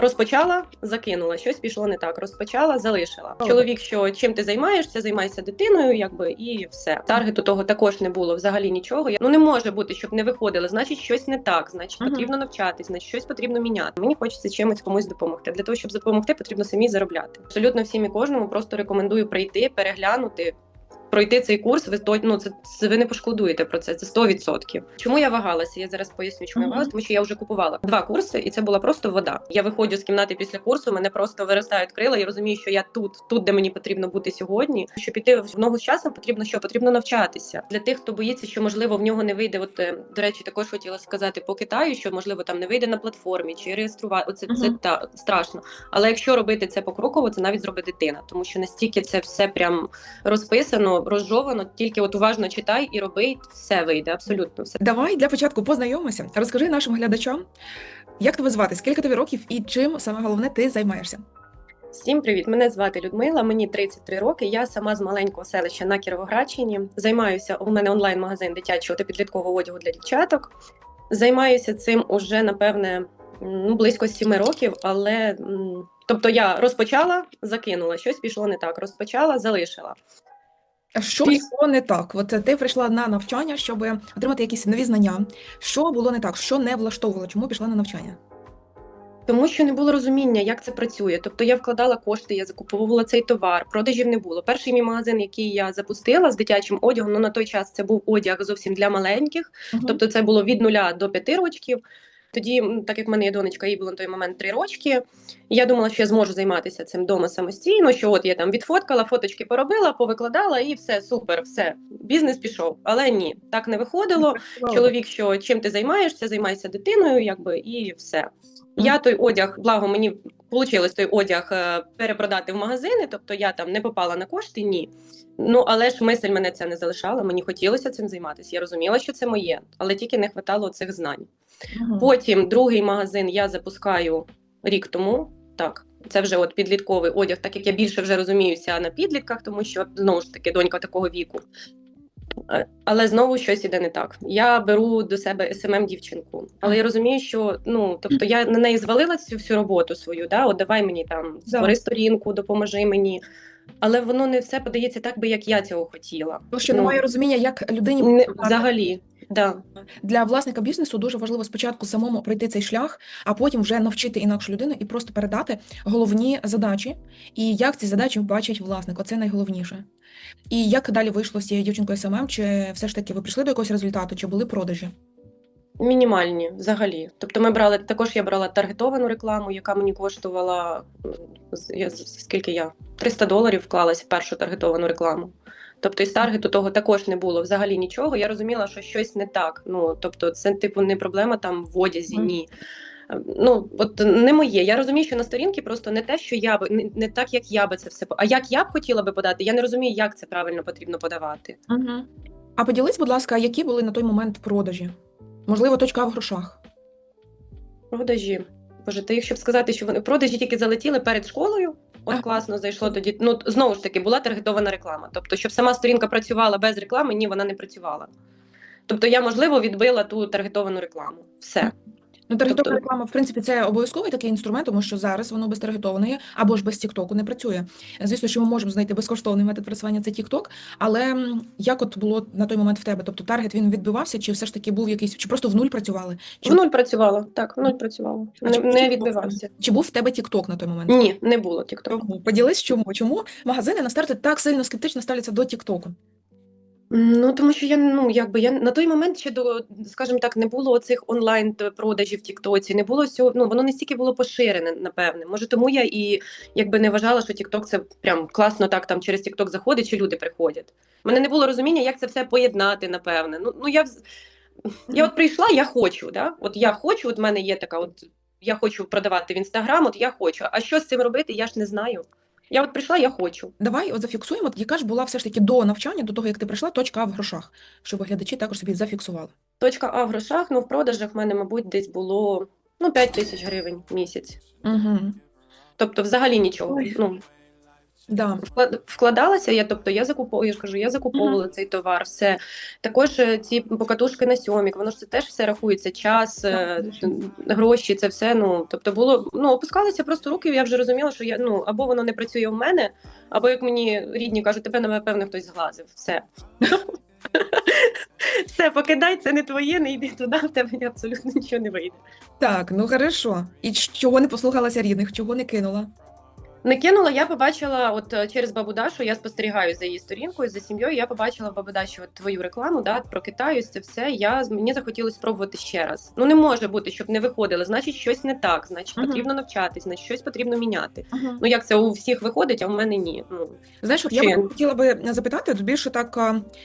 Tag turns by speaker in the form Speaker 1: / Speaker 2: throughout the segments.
Speaker 1: Розпочала, закинула, щось пішло не так. Розпочала, залишила. Чоловік, що чим ти займаєшся, займайся дитиною, якби і все. Таргету того також не було взагалі нічого. Я- Ну не може бути, щоб не виходили. Значить, щось не так. Значить,
Speaker 2: Мгм.
Speaker 1: потрібно навчатись, значить, щось потрібно міняти. Мені хочеться чимось комусь допомогти. Для того, щоб допомогти, потрібно самі заробляти. Абсолютно всім і кожному просто рекомендую прийти, переглянути. Пройти цей курс, ви то- ну, це, це ви не пошкодуєте про це. Це 100%. Чому я вагалася? Я зараз поясню, чому я вагалася, тому що я вже купувала два курси, і це була просто вода. Я виходжу з кімнати після курсу, мене просто виростають крила. Я розумію, що я тут, тут, де мені потрібно бути сьогодні. Щоб піти в ногу з часом, потрібно що? Потрібно навчатися. Для тих, хто боїться, що можливо в нього не вийде. От е, до речі, також хотіла сказати по Китаю, що можливо там не вийде на платформі чи реєструвати. Оце це та страшно. Але якщо робити це покроково, це навіть зробить дитина, тому що настільки це все прям розписано, розжовано. Тільки от уважно читай і роби, і все вийде. Абсолютно все.
Speaker 2: Давай для початку познайомимося. Розкажи нашим глядачам, як тебе звати, скільки тобі років і чим саме головне ти займаєшся.
Speaker 1: Всім привіт! Мене звати Людмила, мені 33 роки. Я сама з маленького селища на Кіровоградщині. Займаюся у мене онлайн-магазин дитячого та підліткового одягу для дівчаток. Займаюся цим уже напевне ну, близько 7 років, але тобто я розпочала, закинула, щось пішло не так. Розпочала, залишила.
Speaker 2: Що пішло не так? От ти прийшла на навчання, щоб отримати якісь нові знання. Що було не так? Що не влаштовувало? Чому пішла на навчання?
Speaker 1: Тому що не було розуміння, як це працює. Тобто я вкладала кошти, я закуповувала цей товар, продажів не було. Перший мій магазин, який я запустила з дитячим одягом, ну на той час це був одяг зовсім для маленьких. Тобто це було від нуля до п'яти рочків. Тоді, так як в мене є донечка, їй було на той момент три рочки. Я думала, що я зможу займатися цим вдома самостійно. Що от я там відфоткала, фоточки поробила, повикладала, і все супер, все бізнес пішов. Але ні, так не виходило. Чоловік, що чим ти займаєшся, займайся дитиною, якби і все. Я той одяг, благо мені вийшло той одяг е, перепродати в магазини, тобто я там не попала на кошти, ні. Ну але ж мисль мене це не залишала. Мені хотілося цим займатися. Я розуміла, що це моє, але тільки не вистачало цих знань.
Speaker 2: Мгм.
Speaker 1: Потім другий магазин я запускаю рік тому. Так, це вже от підлітковий одяг, так як я більше вже розуміюся на підлітках, тому що знову ж таки донька такого віку. Е, Але знову щось іде не так. Я беру до себе СММ дівчинку, але я розумію, що ну тобто я на неї звалила цю всю роботу свою. Да, от давай мені там створи сторінку, допоможи мені. Але воно не все подається так, би як я цього хотіла.
Speaker 2: Тому що
Speaker 1: Ну,
Speaker 2: немає розуміння, як людині
Speaker 1: Не, взагалі, да.
Speaker 2: для власника бізнесу дуже важливо спочатку самому пройти цей шлях, а потім вже навчити інакшу людину і просто передати головні задачі, і як ці задачі бачить власник. Оце найголовніше. І як далі вийшло з цією дівчинкою СММ? Чи все ж таки ви прийшли до якогось результату, чи були продажі?
Speaker 1: Мінімальні взагалі. Тобто ми брали також я брала таргетовану рекламу, яка мені коштувала я, скільки я 300 доларів вклалась в першу таргетовану рекламу. Тобто із таргету того також не було взагалі нічого. Я розуміла, що щось не так. Ну тобто, це типу не проблема там в одязі, ні. Е, Ну от не моє. Я розумію, що на сторінки просто не те, що я би не, не так, як я би це все А як я б хотіла би подати, я не розумію, як це правильно потрібно подавати.
Speaker 2: Угу. А поділись, будь ласка, які були на той момент продажі? Можливо, точка в грошах.
Speaker 1: Продажі. Боже, та якщо б сказати, що вони продажі тільки залетіли перед школою. От класно зайшло тоді. Ну знову ж таки була таргетована реклама. Тобто, щоб сама сторінка працювала без реклами, ні, вона не працювала. Тобто, я можливо відбила ту таргетовану рекламу. Все.
Speaker 2: Ну, таргетована
Speaker 1: Тобто-
Speaker 2: реклама, в принципі, це обов'язковий такий інструмент, тому що зараз воно без таргетованої або ж без Тіктоку не працює. Звісно, що ми можемо знайти безкоштовний метод працювання це Тікток, але м, як от було на той момент в тебе? Тобто таргет він відбивався, чи все ж таки був якийсь, чи просто в нуль працювали? Чи,
Speaker 1: В нуль працювало. Так, в нуль працювало.
Speaker 2: А
Speaker 1: Не,
Speaker 2: чи
Speaker 1: не відбивався.
Speaker 2: чи був в тебе Тікток на той момент?
Speaker 1: Ні, не було тіктоку.
Speaker 2: Чому? Поділись, чому? Чому магазини на старті так сильно скептично ставляться до Тіктоку?
Speaker 1: Ну тому що я ну якби я на той момент ще до, скажімо так, не було цих онлайн продажів в Тіктоці, не було всього. Ну воно не стільки було поширене, напевне. Може, тому я і якби не вважала, що Тікток це прям класно так там через Тікток заходить, чи люди приходять. У мене не було розуміння, як це все поєднати, напевне. Ну ну я я от прийшла, я хочу. Да? От я хочу, от в мене є така, от я хочу продавати в інстаграм, от я хочу. А що з цим робити, я ж не знаю. Я от прийшла, я хочу.
Speaker 2: Давай от зафіксуємо, яка ж була все ж таки до навчання, до того, як ти прийшла, точка А в грошах, щоб глядачі також собі зафіксували.
Speaker 1: Точка А в грошах, ну в продажах в мене, мабуть, десь було ну 5 тисяч гривень в місяць.
Speaker 2: Угу.
Speaker 1: Тобто, взагалі нічого.
Speaker 2: Ой.
Speaker 1: Ну
Speaker 2: Да.
Speaker 1: Вкладалася я, тобто я закуповую, я ж кажу, я закуповувала цей товар, все. Також е, ці покатушки на сьомік, воно ж це теж все рахується, час, е,
Speaker 2: звісно.
Speaker 1: гроші, це все. Ну тобто було ну опускалися просто руки. Я вже розуміла, що я ну або воно не працює в мене, або як мені рідні кажуть, тебе напевно хтось зглазив. Все. Все, покидай, це не твоє, не йди туди, в тебе абсолютно нічого не вийде.
Speaker 2: Так, ну хорошо. І чого не послухалася рідних, чого не кинула?
Speaker 1: Не кинула, я побачила, от е, через бабу Дашу, я спостерігаю за її сторінкою, за сім'єю. Я побачила в бабу Даші от твою рекламу, да, про Китай, ось це все. Я мені захотілося спробувати ще раз. Ну не може бути, щоб не виходило. Значить, щось не так, значить,
Speaker 2: Мгм.
Speaker 1: потрібно навчатись, значить, щось потрібно міняти. Ну як це у всіх виходить, а в мене ні. Ну
Speaker 2: Знаєш, от я б хотіла би запитати от більше так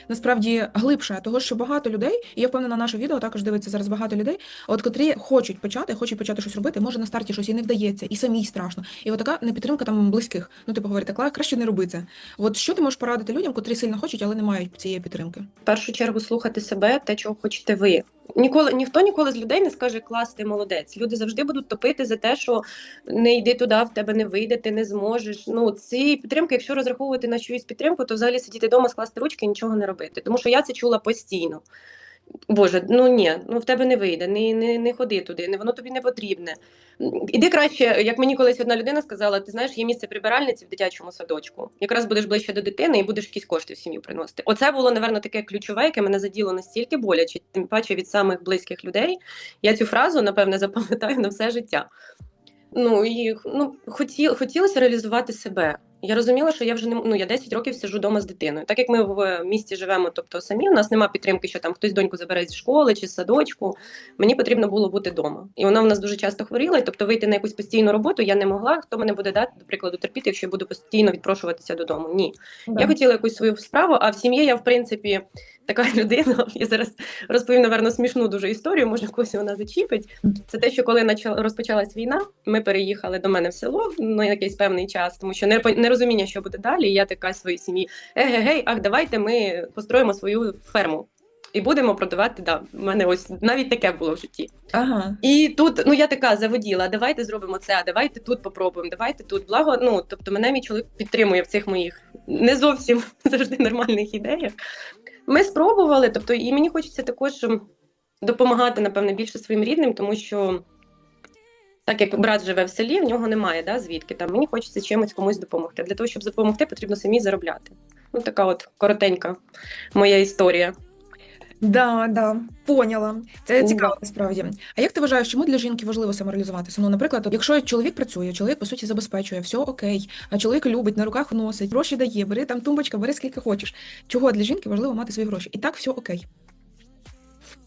Speaker 2: насправді глибше, того що багато людей, і я впевнена, наше відео також дивиться зараз багато людей, от котрі хочуть почати, хочуть почати щось робити, може на старті щось і не вдається, і самій страшно. І от така непідтримка там близьких. Ну, типу, говорити, «Кла- краще не роби це. От що ти можеш порадити людям, котрі сильно хочуть, але не мають цієї підтримки?
Speaker 1: в першу чергу слухати себе, те, чого хочете ви. Ніколи ніхто ніколи з людей не скаже клас, ти молодець. Люди завжди будуть топити за те, що не йди туди, в тебе не вийде, ти не зможеш. Ну ці підтримки, якщо розраховувати на чиюсь підтримку, то взагалі сидіти вдома, скласти ручки і нічого не робити. Тому що я це чула постійно. Боже, ну ні, ну в тебе не вийде, не, не, не ходи туди, не воно тобі не потрібне. Іди краще, як мені колись одна людина сказала, ти знаєш, є місце прибиральниці в дитячому садочку. Якраз будеш ближче до дитини і будеш якісь кошти в сім'ю приносити. Оце було, напевно, таке ключове, яке мене заділо настільки боляче, тим паче від самих близьких людей. Я цю фразу, напевне, запам'ятаю на все життя. Ну і ну, хоті, хотілося реалізувати себе. Я розуміла, що я вже не ну, я 10 років сиджу вдома з дитиною. Так як ми в місті живемо, тобто самі, у нас немає підтримки, що там хтось доньку забере зі школи чи з садочку. Мені потрібно було бути вдома. І вона в нас дуже часто хворіла, і тобто вийти на якусь постійну роботу я не могла. Хто мене буде дати, до прикладу, терпіти, якщо я буду постійно відпрошуватися додому? Ні. Я хотіла якусь свою справу, а в сім'ї я, в принципі, така людина. Я зараз розповім, напевно, смішну дуже історію, може когось вона зачіпить. Це те, що коли розпочалась війна, ми переїхали до мене в село на якийсь певний час, тому що не- нерозуміння, що буде далі. І я така своїй сім'ї: еге-гей, ах, давайте ми построїмо свою ферму. І будемо продавати. Да, в мене ось навіть таке було в житті.
Speaker 2: Ага.
Speaker 1: І тут ну я така заводіла, давайте зробимо це, давайте тут попробуємо, давайте тут. Благо, ну тобто мене мій чоловік підтримує в цих моїх не зовсім завжди нормальних ідеях. Ми спробували, тобто, і мені хочеться також допомагати, напевне, більше своїм рідним, тому що. Так як брат живе в селі, в нього немає, да, звідки там. Мені хочеться чимось комусь допомогти. Для того, щоб допомогти, потрібно самі заробляти. Ну, така от коротенька моя історія.
Speaker 2: Да, да, поняла. Це цікаво насправді. А як ти вважаєш, чому для жінки важливо самореалізуватися? Ну, наприклад, якщо чоловік працює, чоловік по суті забезпечує, все окей, а чоловік любить, на руках носить, гроші дає, бери там тумбочка, бери скільки хочеш. Чого для жінки важливо мати свої гроші? І так все окей.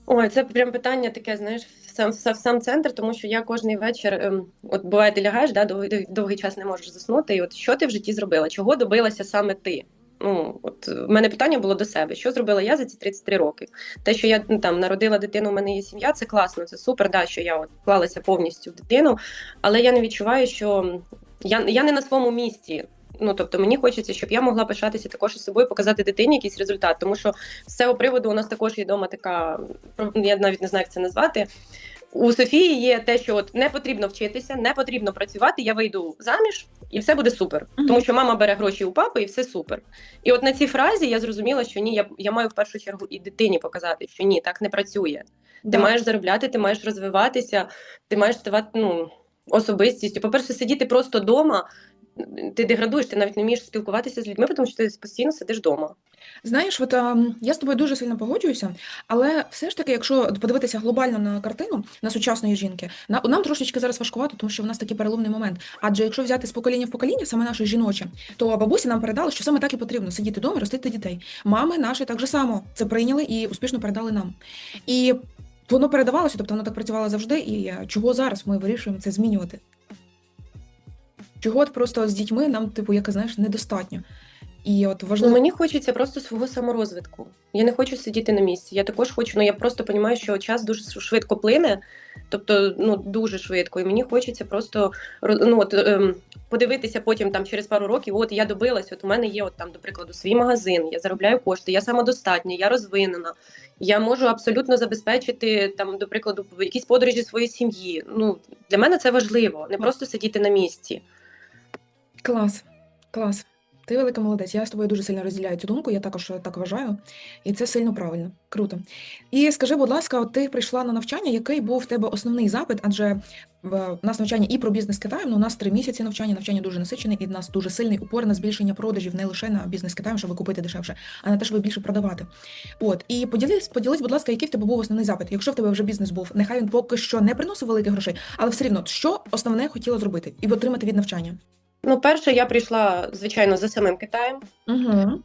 Speaker 1: Ой, це прям питання таке, знаєш, сам, сам- центр, тому що я кожний вечір, ем, от буває, ти лягаєш, да, довгий, довгий час не можеш заснути. І от що ти в житті зробила? Чого добилася саме ти? Ну, от в мене питання було до себе: що зробила я за ці 33 роки? Те, що я ну, там народила дитину, у мене є сім'я, це класно, це супер, да, що я от вклалася повністю в дитину, але я не відчуваю, що я, я не на своєму місці. Ну, тобто мені хочеться, щоб я могла пишатися також із собою, показати дитині якийсь результат. Тому що з цього приводу у нас також є вдома така, я навіть не знаю, як це назвати. У Софії є те, що от не потрібно вчитися, не потрібно працювати. Я вийду заміж, і все буде супер. Тому що мама бере гроші у папи, і все супер. І от на цій фразі я зрозуміла, що ні, я, я маю в першу чергу і дитині показати, що ні, так не працює. Ти
Speaker 2: Да.
Speaker 1: маєш заробляти, ти маєш розвиватися, ти маєш ставати ну, особистістю. По-перше, сидіти просто вдома, ти деградуєш, ти навіть не вмієш спілкуватися з людьми, тому що ти постійно сидиш вдома.
Speaker 2: Знаєш, от ем, я з тобою дуже сильно погоджуюся, але все ж таки, якщо подивитися глобально на картину на сучасної жінки, на нам трошечки зараз важкувато, тому що в нас такий переломний момент. Адже якщо взяти з покоління в покоління, саме наше жіноче, то бабусі нам передали, що саме так і потрібно сидіти вдома, ростити дітей. Мами наші так же само це прийняли і успішно передали нам. І воно передавалося, тобто воно так працювало завжди. І чого зараз ми вирішуємо це змінювати? Чого от просто з дітьми нам, типу, як знаєш, недостатньо. І от
Speaker 1: Ну, мені хочеться просто свого саморозвитку. Я не хочу сидіти на місці. Я також хочу, ну я просто розумію, що час дуже швидко плине, тобто ну дуже швидко. І мені хочеться просто ну, от, ем, подивитися потім там через пару років. От я добилась, от у мене є от там, до прикладу, свій магазин, я заробляю кошти, я самодостатня, я розвинена. Я можу абсолютно забезпечити там, до прикладу, якісь подорожі своєї сім'ї. Ну для мене це важливо, не просто сидіти на місці.
Speaker 2: Клас, клас. Ти велика молодець. Я з тобою дуже сильно розділяю цю думку. Я також так вважаю, і це сильно правильно. Круто. І скажи, будь ласка, от ти прийшла на навчання, який був в тебе основний запит? Адже в нас навчання і про бізнес Китаєм. Ну, у нас три місяці навчання. Навчання дуже насичене, і в нас дуже сильний упор на збільшення продажів не лише на бізнес Китаєм, щоб купити дешевше, а на те, щоб більше продавати. От і поділись, поділись, будь ласка, який в тебе був основний запит. Якщо в тебе вже бізнес був, нехай він поки що не приносив великих грошей, але все рівно, що основне хотіла зробити і отримати від навчання.
Speaker 1: Ну, перше, я прийшла, звичайно, за самим Китаєм.
Speaker 2: Угу.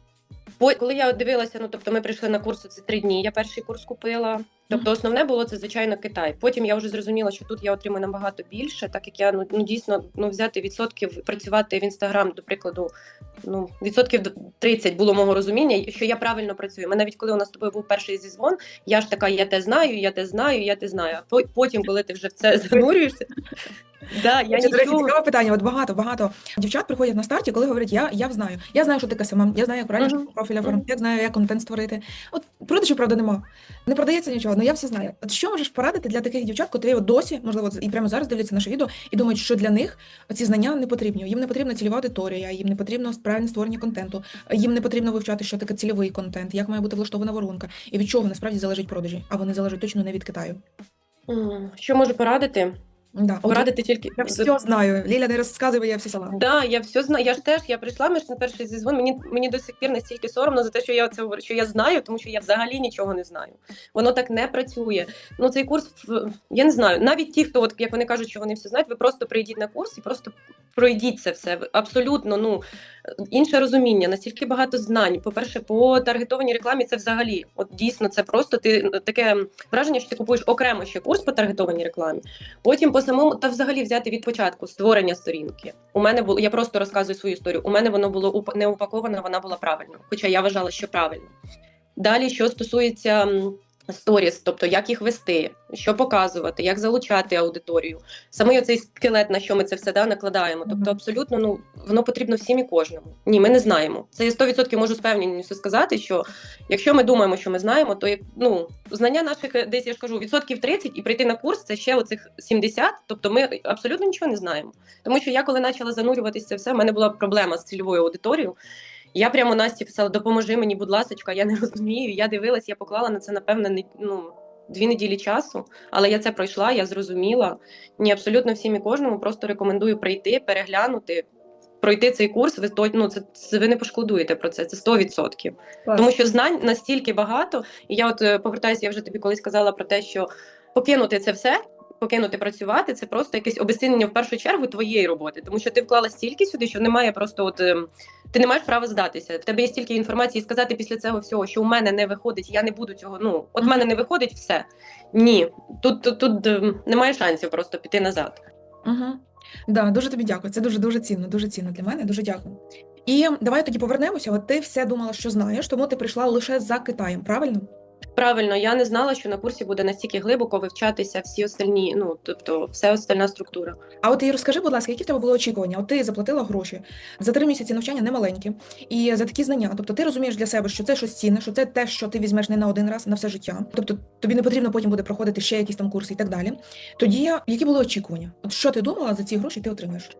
Speaker 1: Бо коли я дивилася, ну тобто ми прийшли на курси це три дні. Я перший курс купила. Тобто, основне було це звичайно Китай. Потім я вже зрозуміла, що тут я отримаю набагато більше, так як я ну, ну дійсно ну взяти відсотків працювати в інстаграм, до прикладу, ну відсотків 30 було мого розуміння, що я правильно працюю. Ми навіть коли у нас з тобою був перший зізвон, я ж така, я те знаю, я те знаю, я те знаю. А потім, коли ти вже в це занурюєшся, да, я
Speaker 2: До речі, цікаве питання. От багато багато дівчат приходять на старті, коли говорять, я, я знаю. Я знаю, що таке сама, я знаю, як правильно
Speaker 1: Мгм.
Speaker 2: профіль оформити, я знаю, як контент створити. От продажів, правда, нема. Не продається нічого, але я все знаю. От що можеш порадити для таких дівчат, котрі от досі, можливо, і прямо зараз дивляться наше відео і думають, що для них ці знання не потрібні. Їм не потрібна цільова аудиторія, їм не потрібно правильне створення контенту, їм не потрібно вивчати, що таке цільовий контент, як має бути влаштована воронка, і від чого насправді залежать продажі. А вони залежать точно не від Китаю.
Speaker 1: Що можу порадити?
Speaker 2: Да.
Speaker 1: Порадити тільки
Speaker 2: я все знаю. Ліля не розказує, я все села.
Speaker 1: Да, я все знаю. Я ж теж я прийшла ми ж на перший зізвон. Мені мені до сих пір настільки соромно за те, що я це говорю, що я знаю, тому що я взагалі нічого не знаю. Воно так не працює. Ну цей курс я не знаю. Навіть ті, хто от як вони кажуть, що вони все знають, ви просто прийдіть на курс і просто пройдіть це все. Абсолютно, ну інше розуміння, настільки багато знань. По-перше, по таргетованій рекламі це взагалі, от дійсно, це просто ти таке враження, що ти купуєш окремо ще курс по таргетованій рекламі. Потім по самому та взагалі взяти від початку створення сторінки. У мене було я просто розказую свою історію. У мене воно було не упаковано, вона була правильно, хоча я вважала, що правильно. Далі, що стосується сторіс, тобто як їх вести, що показувати, як залучати аудиторію. Саме оцей скелет, на що ми це все да, накладаємо. Тобто, абсолютно ну воно потрібно всім і кожному. Ні, ми не знаємо. Це я 100% можу з певністю сказати, що якщо ми думаємо, що ми знаємо, то як ну знання наших е, десь я ж кажу відсотків 30 і прийти на курс це ще оцих 70, Тобто ми абсолютно нічого не знаємо. Тому що я коли почала занурюватися все, в мене була проблема з цільовою аудиторією. Я прямо Насті писала: допоможи мені, будь ласка, я не розумію. Я дивилась, я поклала на це напевно не ну. Дві неділі часу, але я це пройшла, я зрозуміла. Ні, абсолютно всім і кожному просто рекомендую прийти, переглянути, пройти цей курс. Ви то- ну, це, це ви не пошкодуєте про це. Це 100%. Тому що знань настільки багато, і я от е, повертаюся, я вже тобі колись казала про те, що покинути це все, покинути працювати, це просто якесь обесцінення в першу чергу твоєї роботи, тому що ти вклала стільки сюди, що немає просто от. ем, Ти не маєш права здатися. В тебе є стільки інформації сказати після цього всього, що у мене не виходить, я не буду цього. Ну от в мене не виходить все. Ні, тут тут, тут ем, немає шансів просто піти назад.
Speaker 2: Угу. Да, дуже тобі дякую. Це дуже дуже цінно, дуже цінно для мене. Дуже дякую. І давай тоді повернемося. От ти все думала, що знаєш, тому ти прийшла лише за Китаєм, правильно?
Speaker 1: Правильно, я не знала, що на курсі буде настільки глибоко вивчатися всі остальні, ну тобто, вся остальна структура.
Speaker 2: А от і розкажи, будь ласка, які в тебе були очікування? От ти заплатила гроші за три місяці навчання немаленькі, і за такі знання. Тобто ти розумієш для себе, що це щось цінне, що це те, що ти візьмеш не на один раз, на все життя. Тобто тобі не потрібно потім буде проходити ще якісь там курси і так далі. Тоді які були очікування? От що ти думала за ці гроші ти отримаєш?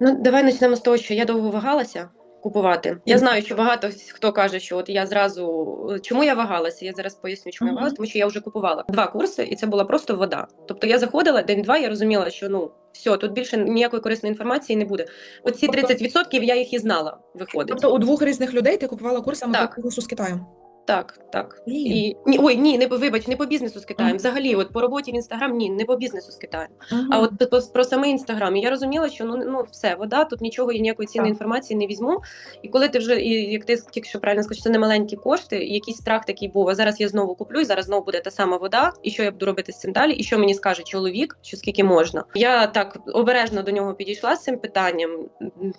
Speaker 1: Ну, давай почнемо з того, що я довго вагалася купувати. Я знаю, що багато хто каже, що от я зразу чому я вагалася. Я зараз поясню, чому я вагалася, тому що я вже купувала два курси, і це була просто вода. Тобто я заходила день-два, я розуміла, що ну все, тут більше ніякої корисної інформації не буде. Оці
Speaker 2: Тобто-
Speaker 1: 30% я їх і знала. Виходить.
Speaker 2: Тобто у двох різних людей ти купувала курс а курсу з Китаєм.
Speaker 1: Так, так.
Speaker 2: Блін.
Speaker 1: І ні, ой, ні, не вибач, не по бізнесу з Китаєм. Взагалі, от по роботі в інстаграм, ні, не по бізнесу з Китаєм.
Speaker 2: Мгм.
Speaker 1: А от про, про самий інстаграм я розуміла, що ну ну все, вода тут нічого я ніякої цінної інформації не візьму. І коли ти вже і як ти тільки що правильно сказав, що це не маленькі кошти, і якийсь страх такий був. А зараз я знову куплю, і зараз знову буде та сама вода. І що я буду робити з цим далі? І що мені скаже чоловік, що скільки можна? Я так обережно до нього підійшла з цим питанням.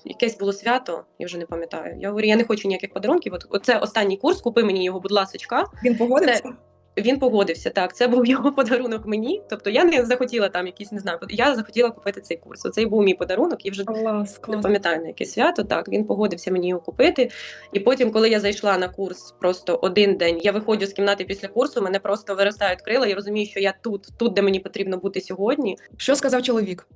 Speaker 1: Якесь було свято, я вже не пам'ятаю. Я говорю, я не хочу ніяких подарунків. От оце останній курс, купи мені його, будь ласочка.
Speaker 2: Він погодився?
Speaker 1: Він погодився. Так, це був його подарунок мені. Тобто я не захотіла там якийсь, не знаю, я захотіла купити цей курс. Оцей був мій подарунок. Я вже
Speaker 2: Клас,
Speaker 1: не пам'ятаю на яке свято. Так він погодився мені його купити. І потім, коли я зайшла на курс, просто один день я виходжу з кімнати після курсу. Мене просто виростають крила. Я розумію, що я тут, тут, де мені потрібно бути сьогодні.
Speaker 2: Що сказав чоловік?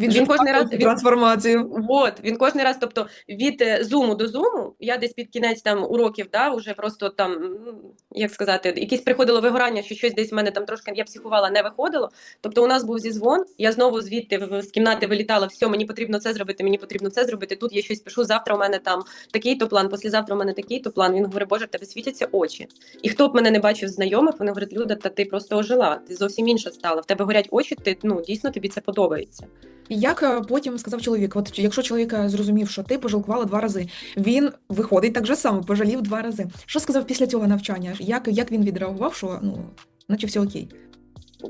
Speaker 2: Він,
Speaker 1: Він
Speaker 2: же
Speaker 1: кожен раз- він-
Speaker 2: трансформацію.
Speaker 1: От він кожен раз, тобто від е, зуму до зуму, я десь під кінець там уроків, да, вже просто там, як сказати, якесь приходило вигорання, що щось десь в мене там трошки я психувала, не виходило. Тобто, у нас був зізвон, я знову звідти в- з кімнати вилітала, все, мені потрібно це зробити, мені потрібно це зробити. Тут я щось пишу. Завтра у мене там такий-то план, післязавтра у мене такий-то план. Він говорить, Боже, в тебе світяться очі. І хто б мене не бачив знайомих, вони говорять, Люда, та ти просто ожила, ти зовсім інша стала. В тебе горять очі, ти ну дійсно тобі це подобається.
Speaker 2: Як е, потім сказав чоловік, от якщо чоловік е, зрозумів, що ти пожалкувала два рази, він виходить так же само, пожалів два рази. Що сказав після цього навчання? Як, як він відреагував, що ну, наче все окей?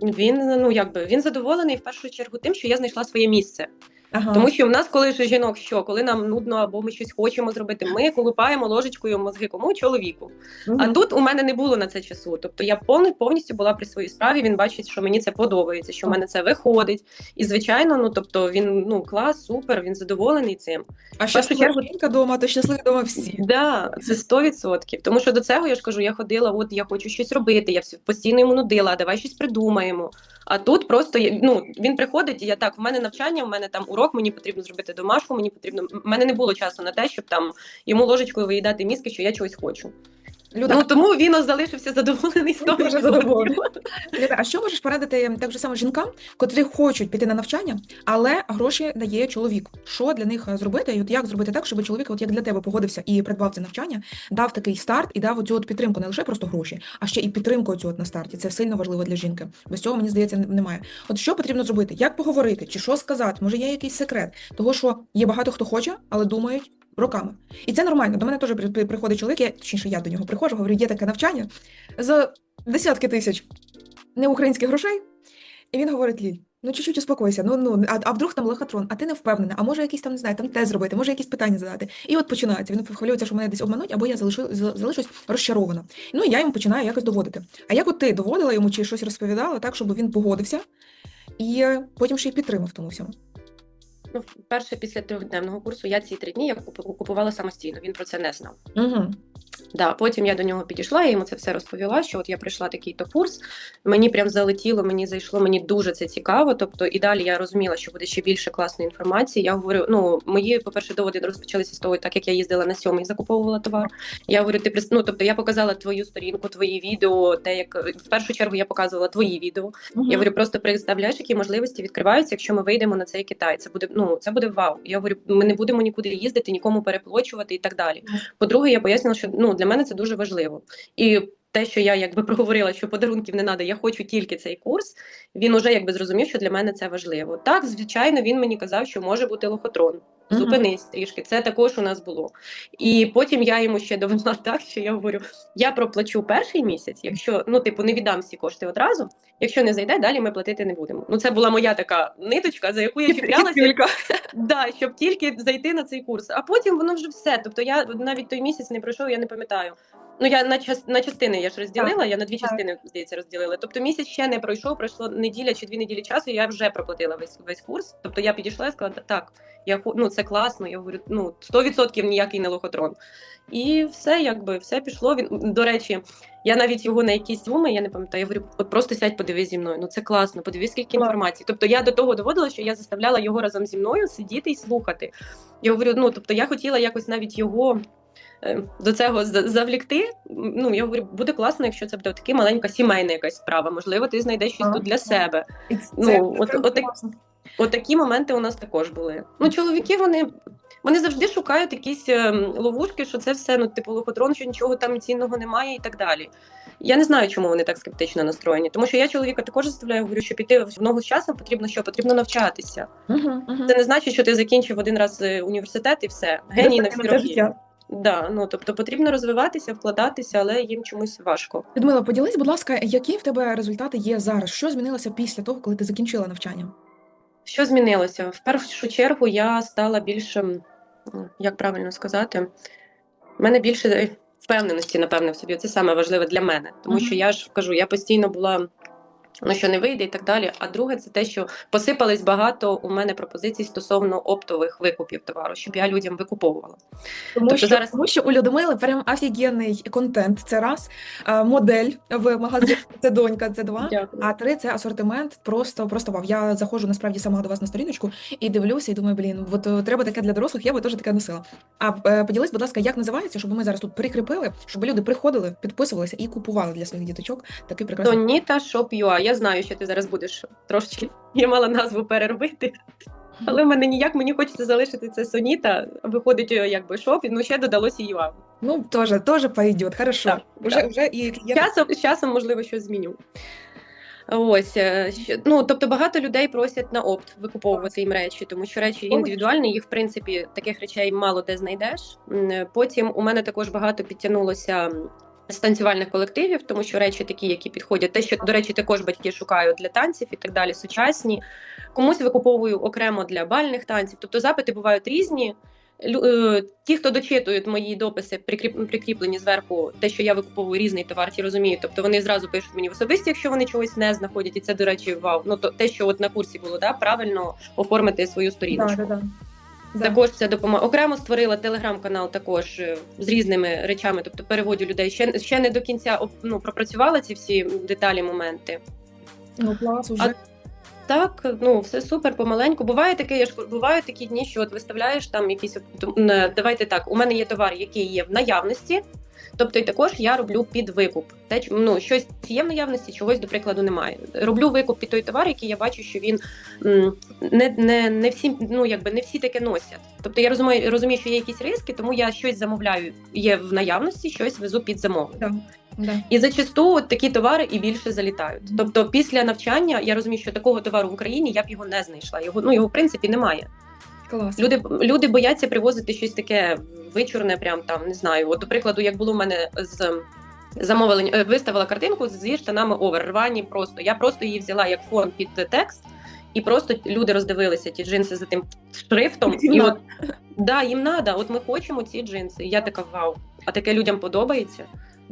Speaker 1: Він ну якби він задоволений в першу чергу тим, що я знайшла своє місце.
Speaker 2: Ага.
Speaker 1: Тому що в нас, коли ж жінок, що коли нам нудно або ми щось хочемо зробити, ми колупаємо ложечкою мозги кому чоловіку.
Speaker 2: Мгм.
Speaker 1: А тут у мене не було на це часу. Тобто я повні- повністю була при своїй справі. Він бачить, що мені це подобається, що в мене це виходить. І звичайно, ну тобто він ну клас, супер, він задоволений цим.
Speaker 2: а щаслива
Speaker 1: чергу-
Speaker 2: жінка вдома, то щасливі вдома всі.
Speaker 1: Да, це 100%. Тому що до цього я ж кажу, я ходила, от я хочу щось робити. Я постійно йому нудила, давай щось придумаємо. А тут просто ну він приходить, і я так, в мене навчання, в мене там урок, мені потрібно зробити домашку, мені потрібно. У мене не було часу на те, щоб там йому ложечкою виїдати мізки, що я чогось хочу.
Speaker 2: Люда,
Speaker 1: Ну тому він залишився задоволений з того, що
Speaker 2: задоволений. Люда, а що можеш порадити так же само жінкам, котрі хочуть піти на навчання, але гроші дає чоловік? Що для них е, зробити? І от як зробити так, щоб чоловік, от як для тебе погодився і придбав це навчання, дав такий старт і дав оцю от підтримку, не лише просто гроші, а ще і підтримку оцю от на старті. Це сильно важливо для жінки. Без цього мені здається, немає. От що потрібно зробити? Як поговорити? Чи що сказати? Може, є якийсь секрет? Того, що є багато хто хоче, але думають. Роками. І це нормально. До мене теж при- при- приходить чоловік, я, точніше, я до нього приходжу, говорю, є таке навчання за десятки тисяч неукраїнських грошей. І він говорить: Ліль, ну чуть-чуть успокойся. Ну ну а, а вдруг там лохотрон, а ти не впевнена, а може якийсь там не знаю, там тест зробити, може якісь питання задати. І от починається. Він хвилюється, що мене десь обмануть, або я залишу, залишусь розчарована. Ну і я йому починаю якось доводити. А як от ти доводила йому чи щось розповідала, так щоб він погодився і потім ще й підтримав тому всьому.
Speaker 1: Ну, перше після трьохдневного курсу я ці три дні я купу- купувала самостійно. Він про це не знав.
Speaker 2: Угу.
Speaker 1: Да, потім я до нього підійшла, я йому це все розповіла, що от я прийшла такий-то курс. Мені прям залетіло, мені зайшло, мені дуже це цікаво. Тобто, і далі я розуміла, що буде ще більше класної інформації. Я говорю, ну мої, по-перше, доводи розпочалися з того, так як я їздила на сьомий, закуповувала товар. Я говорю, ти ну, тобто я показала твою сторінку, твої відео, те, як в першу чергу я показувала твої відео. Я говорю, просто представляєш, які можливості відкриваються, якщо ми вийдемо на цей Китай. Це буде ну це буде вау. Я говорю, ми не будемо нікуди їздити, нікому переплачувати і так далі. По-друге, я пояснила, що ну для мене це дуже важливо. І те, що я якби проговорила, що подарунків не треба, я хочу тільки цей курс. Він уже якби зрозумів, що для мене це важливо. Так, звичайно, він мені казав, що може бути лохотрон. Зупинись трішки, це також у нас було. І потім я йому ще довела так, що я говорю: я проплачу перший місяць, якщо ну, типу, не віддам всі кошти одразу. Якщо не зайде, далі ми платити не будемо. Ну, це була моя така ниточка, за яку я чіплялася, да, щоб тільки зайти на цей курс. А потім воно вже все. Тобто я навіть той місяць не пройшов, я не пам'ятаю. Ну я на час на частини я ж розділила, я на дві
Speaker 2: Так.
Speaker 1: частини здається розділила. Тобто місяць ще не пройшов, пройшло неділя чи дві неділі часу. і Я вже проплатила весь весь курс. Тобто я підійшла і сказала, так, я ну це класно. Я говорю, ну 100% ніякий не лохотрон. І все, якби все пішло. Він до речі, я навіть його на якісь зуми, я не пам'ятаю. Я говорю, от просто сядь, подивись зі мною. Ну це класно, подивись, скільки інформації. Тобто я до того доводила, що я заставляла його разом зі мною сидіти і слухати. Я говорю, ну тобто я хотіла якось навіть його. Е, До цього за- завлікти. Ну я говорю, буде класно, якщо це буде така маленька сімейна якась справа. Можливо, ти знайдеш щось тут для себе. Ну, от- от так- От такі моменти у нас також були. Ну, чоловіки, вони, вони завжди шукають якісь ем, ловушки, що це все, ну, типу, лохотрон, що нічого там цінного немає і так далі. Я не знаю, чому вони так скептично настроєні. Тому що я чоловіка також заставляю, говорю, що піти в ногу з часом потрібно що? Потрібно навчатися.
Speaker 2: Мгм, мгм.
Speaker 1: Це не значить, що ти закінчив один раз е, університет і все. Геній на всі роки. Да, ну, тобто потрібно розвиватися, вкладатися, але їм чомусь важко.
Speaker 2: Людмила, поділись, будь ласка, які в тебе результати є зараз? Що змінилося після того, коли ти закінчила навчання?
Speaker 1: Що змінилося? В першу чергу я стала більше, як правильно сказати, в мене більше впевненості, напевне, в собі. Це саме важливе для мене. Тому
Speaker 2: Мгм.
Speaker 1: що я ж кажу, я постійно була ну що не вийде і так далі. А друге, це те, що посипались багато у мене пропозицій стосовно оптових викупів товару, щоб я людям викуповувала.
Speaker 2: Тому,
Speaker 1: Тобто
Speaker 2: що,
Speaker 1: зараз-
Speaker 2: тому що у Людмили прям офігенний контент. Це раз, модель в магазині це донька, це два.
Speaker 1: Дякую.
Speaker 2: А три це асортимент. Просто просто вау. Я заходжу насправді сама до вас на сторіночку і дивлюся, і думаю, блін, от е, треба таке для дорослих, я би теж таке носила. А е, поділись, будь ласка, як називається, щоб ми зараз тут прикріпили, щоб люди приходили, підписувалися і купували для своїх діточок такий прекрасний.
Speaker 1: Тоніта Shop.ua. Я знаю, що ти зараз будеш трошки. Я мала назву переробити, але в мене ніяк мені хочеться залишити це Соніта. Виходить, е, якби шоп, ну ще додалося UA.
Speaker 2: Ну теж теж пойдет, хорошо.
Speaker 1: Так,
Speaker 2: Уже
Speaker 1: так.
Speaker 2: вже і клієнт.
Speaker 1: Часом, з часом, можливо, щось зміню. Ось е, ну тобто багато людей просять на опт викуповувати їм речі, тому що речі індивідуальні, їх в принципі таких речей мало де знайдеш. Е, Потім у мене також багато підтягнулося м, з танцювальних колективів, тому що речі такі, які підходять, те, що до речі, також батьки шукають для танців і так далі, сучасні. Комусь викуповую окремо для бальних танців. Тобто запити бувають різні. Е, Ті, хто дочитують мої дописи, прикріп- прикріплені зверху, те, що я викуповую різний товар, ті розуміють. Тобто вони зразу пишуть мені в особисті, якщо вони чогось не знаходять, і це, до речі, вау. Ну то те, що от на курсі було, да, правильно оформити свою сторіночку.
Speaker 2: Да, да, да. Да.
Speaker 1: Також це допомога. Окремо створила телеграм-канал також е, з різними речами, тобто переводю людей. Ще ще не до кінця ну, пропрацювала ці всі деталі, моменти.
Speaker 2: Ну клас уже.
Speaker 1: А- Так, ну все супер, помаленьку. Буває таке, я ж бувають такі дні, що от виставляєш там якісь давайте так. У мене є товар, який є в наявності. Тобто, і також я роблю під викуп. Те, ну, щось є в наявності, чогось, до прикладу, немає. Роблю викуп під той товар, який я бачу, що він не, не, не всі, ну якби не всі таке носять. Тобто я розумію, розумію, що є якісь риски, тому я щось замовляю, є в наявності, щось везу під замовлення.
Speaker 2: Да.
Speaker 1: І зачасту от такі товари і більше залітають. Тобто, після навчання я розумію, що такого товару в Україні я б його не знайшла. Його ну його в принципі немає.
Speaker 2: Клас.
Speaker 1: Люди люди бояться привозити щось таке вичурне, прям там не знаю. От, до прикладу, як було в мене з замовлення, е, виставила картинку зі штанами овер, рвані просто. Я просто її взяла як фон під текст, і просто люди роздивилися ті джинси за тим шрифтом.
Speaker 2: Їм
Speaker 1: І от да, їм треба. От ми хочемо ці джинси. І я така вау. А таке людям подобається.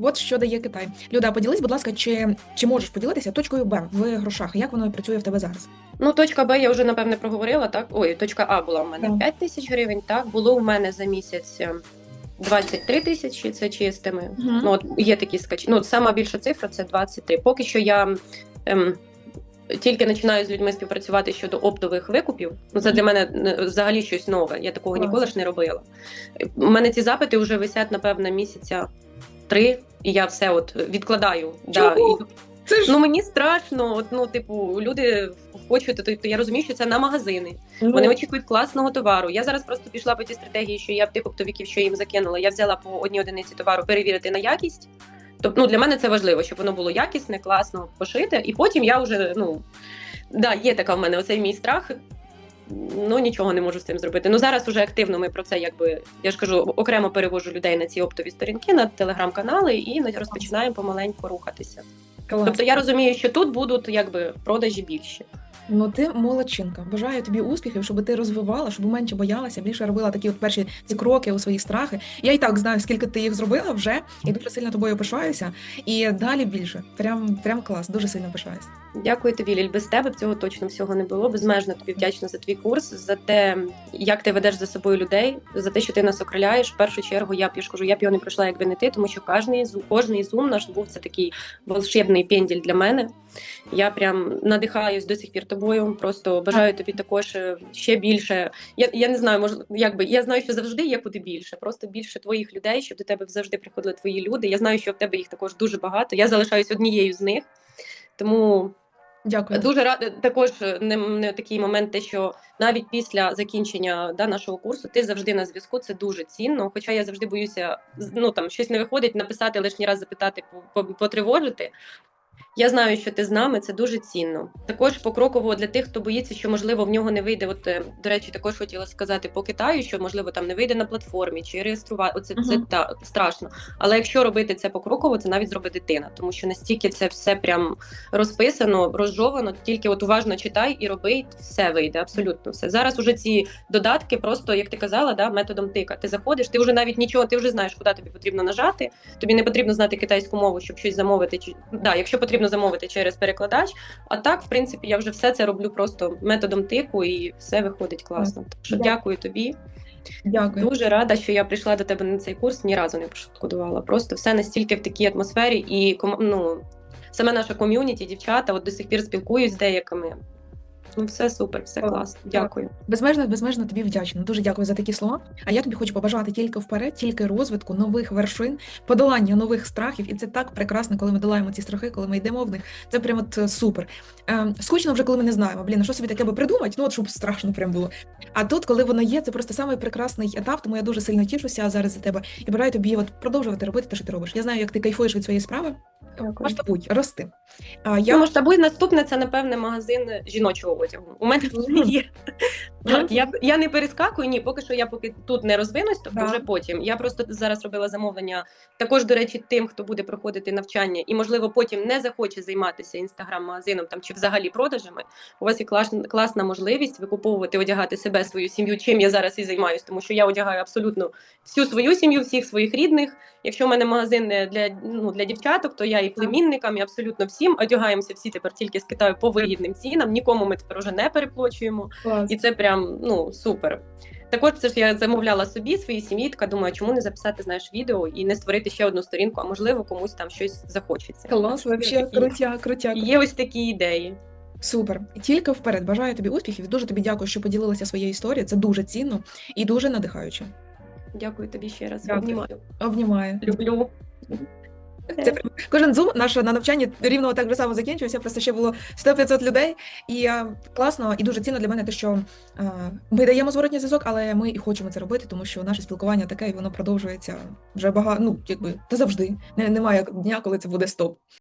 Speaker 2: От що дає Китай. Люда, поділись, будь ласка, чи, чи можеш поділитися точкою Б в грошах? Як воно працює в тебе зараз?
Speaker 1: Ну, точка Б я вже напевне проговорила. Так, ой, точка А була у мене
Speaker 2: Так.
Speaker 1: 5 тисяч гривень. Так, було у мене за місяць е, 23 тисячі. Це чистими.
Speaker 2: Мгм.
Speaker 1: Ну, от є такі скачі. Ну, сама більша цифра це 23. Поки що я ем, тільки починаю з людьми співпрацювати щодо оптових викупів. Ну, це для мене е, взагалі щось нове. Я такого ніколи ж не робила. У мене ці запити вже висять, напевно, місяця три, і я все от відкладаю. Да, і-
Speaker 2: Це ж
Speaker 1: Ну мені страшно. От ну, типу, люди хочуть, то я розумію, що це на магазини. Вони очікують класного товару. Я зараз просто пішла по тій стратегії, що я в тих оптовиків, що їм закинула. Я взяла по одній одиниці товару перевірити на якість. Тобто, ну для мене це важливо, щоб воно було якісне, класно пошите, і потім я вже ну да, є така в мене оцей мій страх. Ну нічого не можу з цим зробити. Ну зараз уже активно ми про це, якби я ж кажу, окремо перевожу людей на ці оптові сторінки, на телеграм-канали і на- розпочинаємо помаленьку рухатися.
Speaker 2: клас.
Speaker 1: Тобто я розумію, що тут будуть якби продажі більші.
Speaker 2: Ну ти молодчинка. Бажаю тобі успіхів, щоб ти розвивала, щоб менше боялася, більше робила такі от перші ці кроки у свої страхи. Я і так знаю, скільки ти їх зробила вже, і дуже сильно тобою пишаюся. І далі більше. Прям прям клас, дуже сильно пишаюся.
Speaker 1: Дякую тобі, Ліль. Без тебе цього точно всього не було. Безмежно тобі вдячна за твій курс, за те, як ти ведеш за собою людей, за те, що ти нас окриляєш. В першу чергу я б я ж кажу, я б його не пройшла, якби не ти, тому що кожний зум, кожний зум наш був це такий волшебний пенділь для мене. Я прям надихаюсь до сих пір тобою. Просто бажаю тобі також е, ще більше. Я, я не знаю, може, якби я знаю, що завжди є куди більше. Просто більше твоїх людей, щоб до тебе завжди приходили твої люди. Я знаю, що в тебе їх також дуже багато. Я залишаюсь однією з них. Тому
Speaker 2: Дякую.
Speaker 1: Дуже рада також не, не такий момент, те, що навіть після закінчення да, нашого курсу ти завжди на зв'язку. Це дуже цінно. Хоча я завжди боюся, ну там щось не виходить, написати лишній раз запитати, по- по- потривожити. Я знаю, що ти з нами, це дуже цінно. Також покроково для тих, хто боїться, що можливо в нього не вийде. От е, до речі, також хотіла сказати по Китаю, що можливо там не вийде на платформі чи реєструвати. Оце це
Speaker 2: Мгм.
Speaker 1: та страшно. Але якщо робити це покроково, це навіть зробить дитина, тому що настільки це все прям розписано, розжовано. Тільки от уважно читай і роби, і все вийде. Абсолютно все. Зараз уже ці додатки, просто як ти казала, да, методом тика. Ти заходиш, ти вже навіть нічого, ти вже знаєш, куди тобі потрібно нажати. Тобі не потрібно знати китайську мову, щоб щось замовити. Чи да, якщо потрібно потрібно замовити через перекладач. А так, в принципі, я вже все це роблю просто методом тику, і все виходить класно. Так що
Speaker 2: Дякую.
Speaker 1: тобі.
Speaker 2: Дякую.
Speaker 1: Дуже рада, що я прийшла до тебе на цей курс. Ні разу не пошкодувала. Просто все настільки в такій атмосфері, і ну, саме наша ком'юніті, дівчата, от до сих пір спілкуюсь з деякими. Ну, все супер, все класно. Дякую.
Speaker 2: Безмежно, безмежно тобі вдячна. Дуже дякую за такі слова. А я тобі хочу побажати тільки вперед, тільки розвитку нових вершин, подолання нових страхів. І це так прекрасно, коли ми долаємо ці страхи, коли ми йдемо в них. Це прямо от е, супер. Е, скучно вже, коли ми не знаємо. Блін, а що собі таке би придумати? Ну от щоб страшно прям було. А тут, коли воно є, це просто самий прекрасний етап. Тому я дуже сильно тішуся зараз за тебе і бажаю тобі от продовжувати робити те, що ти робиш. Я знаю, як ти кайфуєш від своєї справи.
Speaker 1: Дякую.
Speaker 2: Масштабуй, рости. А
Speaker 1: Я...
Speaker 2: я
Speaker 1: Ну, масштабуй наступне це, напевне, магазин жіночого одягу. У мене вже є. Так, я, я не перескакую, ні, поки що я поки тут не розвинусь, тобто
Speaker 2: Так.
Speaker 1: вже потім. Я просто зараз робила замовлення також, до речі, тим, хто буде проходити навчання, і, можливо, потім не захоче займатися інстаграм-магазином там чи взагалі продажами. У вас є класна, класна можливість викуповувати, одягати себе, свою сім'ю, чим я зараз і займаюся, тому що я одягаю абсолютно всю свою сім'ю, всіх своїх рідних. Якщо в мене магазин для, ну, для дівчаток, то я і племінникам, і абсолютно всім одягаємося всі тепер тільки з Китаю по вигідним цінам. Нікому ми тепер уже не переплачуємо. І це прям ну супер. Також це ж я замовляла собі своїй сім'ї. Така думаю, чому не записати знаєш відео і не створити ще одну сторінку, а можливо комусь там щось захочеться.
Speaker 2: Клас, вообще крутяк, крутяк.
Speaker 1: Є ось такі ідеї.
Speaker 2: Супер. Тільки вперед. Бажаю тобі успіхів. Дуже тобі дякую, що поділилася своєю історією. Це дуже цінно і дуже надихаюче.
Speaker 1: Дякую тобі ще раз.
Speaker 2: Дякую.
Speaker 1: Обнімаю.
Speaker 2: Обнімаю.
Speaker 1: Люблю.
Speaker 2: Це прям кожен зум наш на навчанні рівно так же само закінчився. Просто ще було 100-500 людей. І е, класно і дуже цінно для мене те, що е, ми даємо зворотній зв'язок, але ми і хочемо це робити, тому що наше спілкування таке, і воно продовжується вже багато. Ну якби та завжди. Не, немає дня, коли це буде стоп.